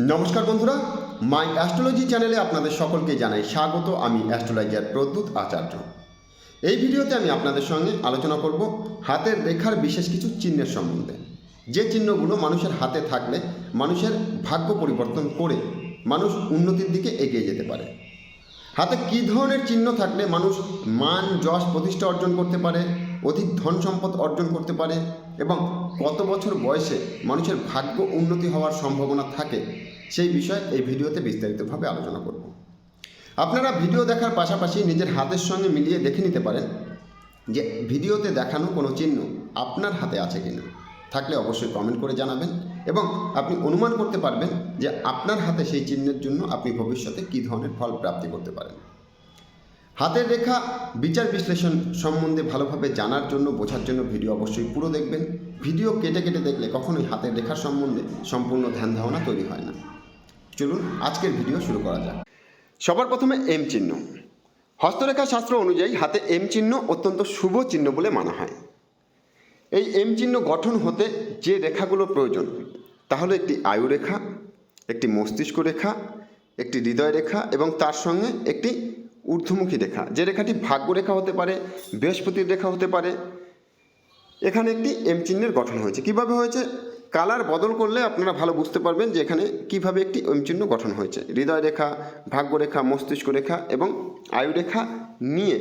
নমস্কার বন্ধুরা, মাই অ্যাস্ট্রোলজি চ্যানেলে আপনাদের সকলকে জানাই স্বাগত। আমি অ্যাস্ট্রোলজার প্রদ্যুৎ আচার্য। এই ভিডিওতে আমি আপনাদের সঙ্গে আলোচনা করব হাতের রেখার বিশেষ কিছু চিহ্নের সম্বন্ধে। যে চিহ্নগুলো মানুষের হাতে থাকলে মানুষের ভাগ্য পরিবর্তন করে মানুষ উন্নতির দিকে এগিয়ে যেতে পারে। হাতে কী ধরনের চিহ্ন থাকলে মানুষ মান, যশ, প্রতিষ্ঠা অর্জন করতে পারে, অধিক ধন সম্পদ অর্জন করতে পারে এবং কত বছর বয়সে মানুষের ভাগ্য উন্নতি হওয়ার সম্ভাবনা থাকে, সেই বিষয়ে এই ভিডিওতে বিস্তারিতভাবে আলোচনা করব। আপনারা ভিডিও দেখার পাশাপাশি নিজের হাতের সঙ্গে মিলিয়ে দেখে নিতে পারেন যে ভিডিওতে দেখানো কোনো চিহ্ন আপনার হাতে আছে কিনা। থাকলে অবশ্যই কমেন্ট করে জানাবেন এবং আপনি অনুমান করতে পারবেন যে আপনার হাতে সেই চিহ্নের জন্য আপনি ভবিষ্যতে কী ধরনের ফল প্রাপ্তি করতে পারেন। হাতের রেখা, বিচার বিশ্লেষণ সম্বন্ধে ভালোভাবে জানার জন্য, বোঝার জন্য ভিডিও অবশ্যই পুরো দেখবেন। ভিডিও কেটে কেটে দেখলে কখনোই হাতের রেখার সম্বন্ধে সম্পূর্ণ ধ্যান ধারণা তৈরি হয় না। চলুন, আজকের ভিডিও শুরু করা যাক। সবার প্রথমে এম চিহ্ন। হস্তরেখা শাস্ত্র অনুযায়ী হাতে এম চিহ্ন অত্যন্ত শুভ চিহ্ন বলে মানা হয়। এই এম চিহ্ন গঠন হতে যে রেখাগুলো প্রয়োজন তা হলো একটি আয়ু রেখা, একটি মস্তিষ্ক রেখা, একটি হৃদয় রেখা এবং তার সঙ্গে একটি ঊর্ধ্বমুখী রেখা। যে রেখাটি ভাগ্য রেখা হতে পারে, বৃহস্পতির রেখা হতে পারে, এখানে একটি এম চিহ্নের গঠন হয়েছে। কীভাবে হয়েছে? কালার বদল করলে আপনারা ভালো বুঝতে পারবেন যে এখানে কীভাবে একটি এম চিহ্ন গঠন হয়েছে। হৃদয় রেখা, ভাগ্য রেখা, মস্তিষ্ক রেখা এবং আয়ু রেখা নিয়ে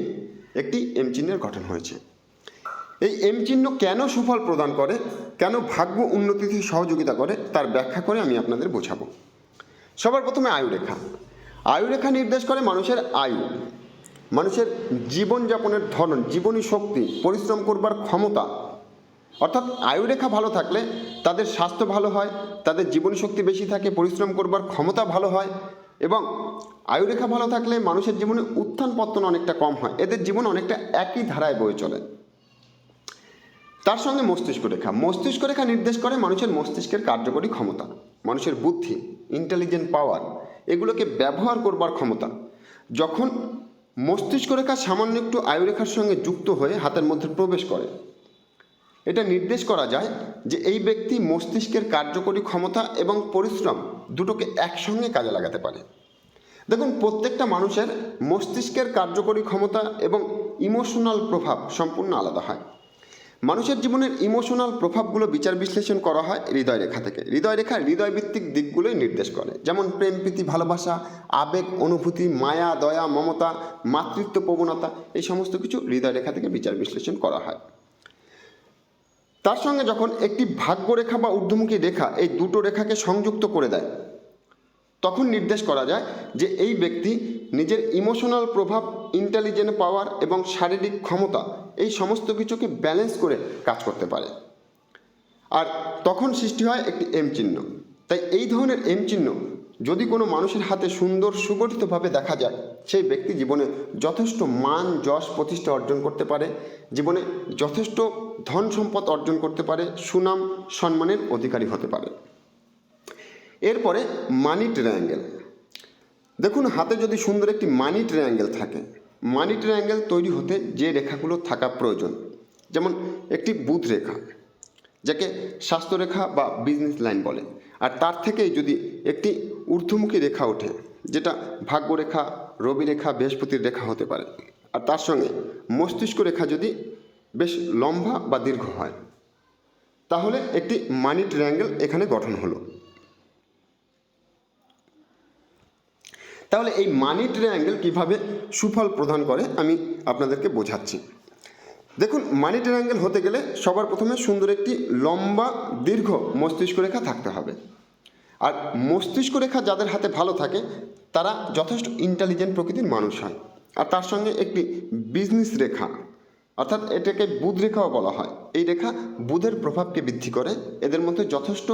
একটি এম চিহ্নের গঠন হয়েছে। এই এম চিহ্ন কেন সুফল প্রদান করে? কেন ভাগ্য উন্নতিতে সহযোগিতা করে? তার ব্যাখ্যা করে আমি আপনাদের বোঝাবো। সবার প্রথমে আয়ু রেখা আয়ু রেখা নির্দেশ করে মানুষের আয়ু। মানুষের জীবনযাপনের ধরন, জীবনী শক্তি, পরিশ্রম করবার ক্ষমতা। অর্থাৎ আয়ু রেখা ভালো থাকলে তাদের স্বাস্থ্য ভালো হয়, তাদের জীবনী শক্তি বেশি থাকে, পরিশ্রম করবার ক্ষমতা ভালো হয় এবং আয়ু রেখা ভালো থাকলে মানুষের জীবনে উত্থান পতন অনেকটা কম হয়। এদের জীবন অনেকটা একই ধারায় বয়ে চলে। তার সঙ্গে মস্তিষ্ক রেখা। মস্তিষ্ক রেখা নির্দেশ করে মানুষের মস্তিষ্কের কার্যকরী ক্ষমতা, মানুষের বুদ্ধি ইন্টেলিজেন্ট পাওয়ার এগুলোকে ব্যবহার করবার ক্ষমতা। যখন মস্তিষ্ক রেখা সামান্য একটু আয়ুরেখার সঙ্গে যুক্ত হয়ে হাতের মধ্যে প্রবেশ করে। এটা নির্দেশ করা যায় যে এই ব্যক্তি মস্তিষ্কের কার্যকরী ক্ষমতা এবং পরিশ্রম দুটোকে একসঙ্গে কাজে লাগাতে পারে। দেখুন, প্রত্যেকটা মানুষের মস্তিষ্কের কার্যকরী ক্ষমতা এবং ইমোশনাল প্রভাব সম্পূর্ণ আলাদা হয়। মানুষের জীবনের ইমোশনাল প্রভাবগুলো বিচার বিশ্লেষণ করা হয় হৃদয় রেখা থেকে। হৃদয় রেখা হৃদয়ভিত্তিক দিকগুলোই নির্দেশ করে। যেমন প্রেম, প্রীতি, ভালোবাসা, আবেগ, অনুভূতি, মায়া, দয়া, মমতা, মাতৃত্ব, প্রবণতা, এই সমস্ত কিছু হৃদয় রেখা থেকে বিচার বিশ্লেষণ করা হয়। তার সঙ্গে যখন একটি ভাগ্য রেখা বা ঊর্ধ্বমুখী রেখা এই দুটো রেখাকে সংযুক্ত করে দেয়, তখন নির্দেশ করা যায় যে এই ব্যক্তি নিজের ইমোশনাল প্রভাব ইন্টেলিজেন্ট পাওয়ার এবং শারীরিক ক্ষমতা, এই সমস্ত কিছুকে ব্যালেন্স করে কাজ করতে পারে। আর তখন সৃষ্টি হয় একটি এম চিহ্ন। তাই এই ধরনের এম চিহ্ন যদি কোনো মানুষের হাতে সুন্দর, সুগঠিতভাবে দেখা যায়, সেই ব্যক্তি জীবনে যথেষ্ট মান, যশ, প্রতিষ্ঠা অর্জন করতে পারে, জীবনে যথেষ্ট ধন সম্পদ অর্জন করতে পারে, সুনাম, সম্মানের অধিকারী হতে পারে। এরপরে মানি ট্রায়াঙ্গেল দেখুন, হাতে যদি সুন্দর একটি মানি ট্রায়াঙ্গেল থাকে মানি ট্রায়াঙ্গেল তৈরি হতে যে রেখাগুলো থাকা প্রয়োজন, যেমন একটি বুধ রেখা, যাকে স্বাস্থ্যরেখা বা বিজনেস লাইন বলে, আর তার থেকেই যদি একটি ঊর্ধ্বমুখী রেখা ওঠে, যেটা ভাগ্য রেখা রবি রেখা বৃহস্পতির রেখা হতে পারে, আর তার সঙ্গে মস্তিষ্ক রেখা যদি বেশ লম্বা বা দীর্ঘ হয়, তাহলে একটি মানি ট্রায়াঙ্গেল এখানে গঠন হলো। তাহলে এই মানি ট্রায়াঙ্গেল কীভাবে সুফল প্রদান করে আমি আপনাদেরকে বোঝাচ্ছি। দেখুন মানি ট্রায়াঙ্গেল হতে গেলে সবার প্রথমে সুন্দর একটি লম্বা, দীর্ঘ মস্তিষ্ক রেখা থাকতে হবে। আর মস্তিষ্ক রেখা যাদের হাতে ভালো থাকে, তারা যথেষ্ট ইন্টেলিজেন্ট প্রকৃতির মানুষ হয়। আর তার সঙ্গে একটি বিজনেস রেখা, অর্থাৎ এটাকে বুধ রেখাও বলা হয়। এই রেখা বুধের প্রভাবকে বৃদ্ধি করে, এদের মধ্যে যথেষ্ট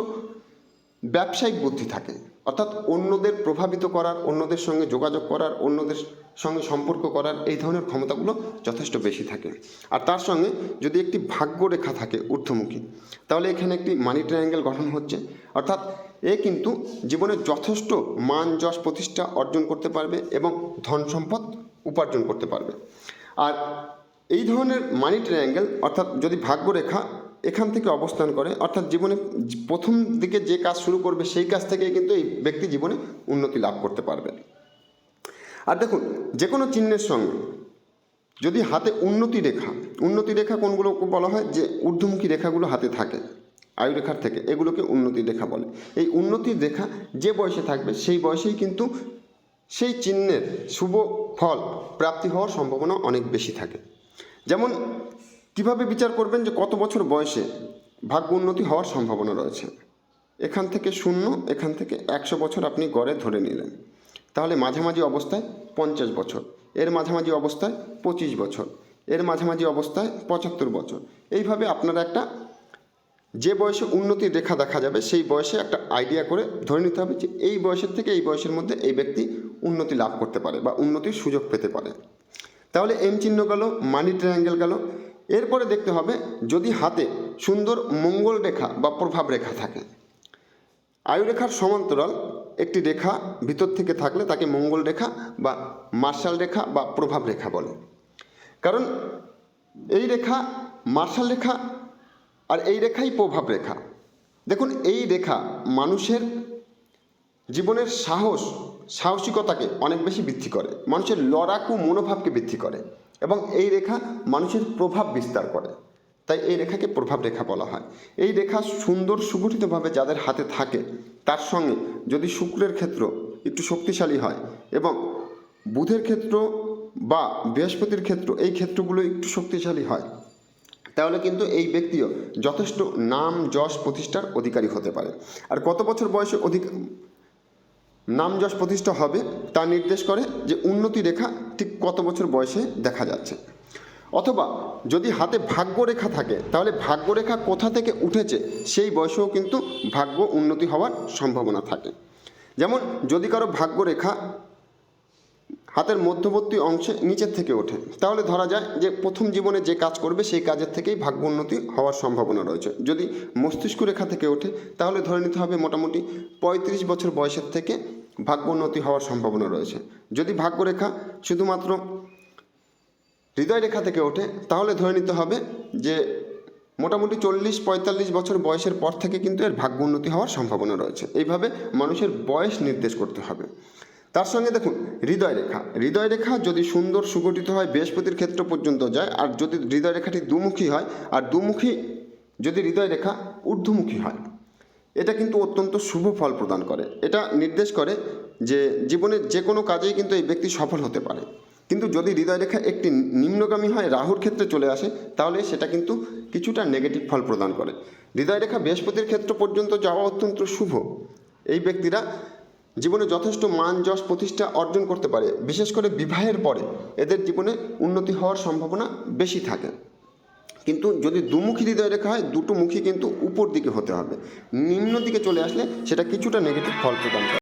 ব্যবসায়িক বুদ্ধি থাকে। অর্থাৎ অন্যদের প্রভাবিত করার, অন্যদের সঙ্গে যোগাযোগ করার, অন্যদের সঙ্গে সম্পর্ক করার এই ধরনের ক্ষমতাগুলো যথেষ্ট বেশি থাকে। আর তার সঙ্গে যদি একটি ভাগ্য রেখা থাকে ঊর্ধ্বমুখী, তাহলে এখানে একটি মানি ট্রায়াঙ্গেল গঠন হচ্ছে। অর্থাৎ এ কিন্তু জীবনে যথেষ্ট মান, যশ, প্রতিষ্ঠা অর্জন করতে পারবে এবং ধন সম্পদ উপার্জন করতে পারবে। আর এই ধরনের মানি ট্রায়াঙ্গেল, অর্থাৎ যদি ভাগ্য রেখা এখান থেকে অবস্থান করে, অর্থাৎ জীবনে প্রথম দিকে যে কাজ শুরু করবে সেই কাজ থেকে কিন্তু এই ব্যক্তি জীবনে উন্নতি লাভ করতে পারবে। আর দেখুন যে কোনো চিহ্নের সঙ্গে যদি হাতে উন্নতি রেখা উন্নতি রেখা কোনগুলো বলা হয়? যে ঊর্ধ্বমুখী রেখাগুলো হাতে থাকে, আয়ু রেখার থেকে, এগুলোকে উন্নতি রেখা বলে। এই উন্নতির রেখা যে বয়সে থাকবে, সেই বয়সেই কিন্তু সেই চিহ্নের শুভ ফল প্রাপ্তি হওয়ার সম্ভাবনা অনেক বেশি থাকে। যেমন কীভাবে বিচার করবেন যে কত বছর বয়সে ভাগ্য উন্নতি হওয়ার সম্ভাবনা রয়েছে? এখান থেকে শূন্য, এখান থেকে একশো বছর আপনি গড়ে ধরে নিলেন। তাহলে মাঝামাঝি অবস্থায় পঞ্চাশ বছর, এর মাঝামাঝি অবস্থায় পঁচিশ বছর, এর মাঝামাঝি অবস্থায় পঁচাত্তর বছর। এইভাবে আপনারা একটা যে বয়সে উন্নতির রেখা দেখা যাবে, সেই বয়সে একটা আইডিয়া করে ধরে নিতে হবে যে এই বয়সের থেকে এই বয়সের মধ্যে এই ব্যক্তি উন্নতি লাভ করতে পারে বা উন্নতির সুযোগ পেতে পারে। তাহলে এম চিহ্ন গেল মানি ট্রায়াঙ্গেল গেল এরপরে দেখতে হবে যদি হাতে সুন্দর মঙ্গল রেখা বা প্রভাব রেখা থাকে। আয়ুরেখার সমান্তরাল একটি রেখা ভিতর থেকে থাকলে তাকে মঙ্গল রেখা বা মার্শাল রেখা বা প্রভাব রেখা বলে। কারণ এই রেখা মার্শাল রেখা আর এই রেখাই প্রভাব রেখা। দেখুন, এই রেখা মানুষের জীবনের সাহস, সাহসিকতাকে অনেক বেশি বৃদ্ধি করে। মানুষের লড়াকু মনোভাবকে বৃদ্ধি করে। এবং এই রেখা মানুষের প্রভাব বিস্তার করে। তাই এই রেখাকে প্রভাব রেখা বলা হয়। এই রেখা সুন্দর সুগঠিতভাবে যাদের হাতে থাকে, তার সঙ্গে যদি শুক্রের ক্ষেত্র একটু শক্তিশালী হয় এবং বুধের ক্ষেত্র বা বৃহস্পতির ক্ষেত্র এই ক্ষেত্রগুলো একটু শক্তিশালী হয়, তাহলে কিন্তু এই ব্যক্তিও যথেষ্ট নাম, যশ প্রতিষ্ঠার অধিকারী হতে পারে। আর কত বছর বয়সে অধিক নাম যশ প্রতিষ্ঠা হবে, তা নির্দেশ করে যে উন্নতি রেখা ঠিক কত বছর বয়সে দেখা যাচ্ছে। অথবা যদি হাতে ভাগ্যরেখা থাকে, তাহলে ভাগ্যরেখা কোথা থেকে উঠেছে সেই বয়সেও কিন্তু ভাগ্য উন্নতি হওয়ার সম্ভাবনা থাকে। যেমন যদি কারও ভাগ্যরেখা হাতের মধ্যবর্তী অংশে নিচের থেকে ওঠে, তাহলে ধরা যায় যে প্রথম জীবনে যে কাজ করবে সেই কাজের থেকেই ভাগ্য উন্নতি হওয়ার সম্ভাবনা রয়েছে। যদি মস্তিষ্ক রেখা থেকে ওঠে, তাহলে ধরে নিতে হবে মোটামুটি পঁয়ত্রিশ বছর বয়সের থেকে ভাগ্য উন্নতি হওয়ার সম্ভাবনা রয়েছে। যদি ভাগ্যরেখা শুধুমাত্র হৃদয় রেখা থেকে ওঠে, তাহলে ধরে নিতে হবে যে মোটামুটি চল্লিশ, পঁয়তাল্লিশ বছর বয়সের পর থেকে কিন্তু এর ভাগ্য উন্নতি হওয়ার সম্ভাবনা রয়েছে। এইভাবে মানুষের বয়স নির্দেশ করতে হবে। তার সঙ্গে দেখুন, হৃদয় রেখা। হৃদয় রেখা যদি সুন্দর সুগঠিত হয়, বৃহস্পতির ক্ষেত্র পর্যন্ত যায়, আর যদি হৃদয় রেখাটি দুমুখী হয়, আর দুমুখী যদি হৃদয় রেখা ঊর্ধ্বমুখী হয় এটা কিন্তু অত্যন্ত শুভ ফল প্রদান করে। এটা নির্দেশ করে যে জীবনের যে কোনো কাজেই কিন্তু এই ব্যক্তি সফল হতে পারে। কিন্তু যদি হৃদয় রেখা একটি নিম্নগামী হয়, রাহুর ক্ষেত্রে চলে আসে, তাহলে সেটা কিন্তু কিছুটা নেগেটিভ ফল প্রদান করে। হৃদয় রেখা বৃহস্পতির ক্ষেত্র পর্যন্ত যাওয়া অত্যন্ত শুভ। এই ব্যক্তিরা জীবনে যথেষ্ট মান, যশ, প্রতিষ্ঠা অর্জন করতে পারে। বিশেষ করে বিবাহের পরে এদের জীবনে উন্নতি হওয়ার সম্ভাবনা বেশি থাকে। কিন্তু যদি দুমুখী হৃদয় রেখা হয়, দুটো মুখী কিন্তু উপর দিকে হতে হবে। নিম্ন দিকে চলে আসলে সেটা কিছুটা নেগেটিভ ফল প্রদান করে।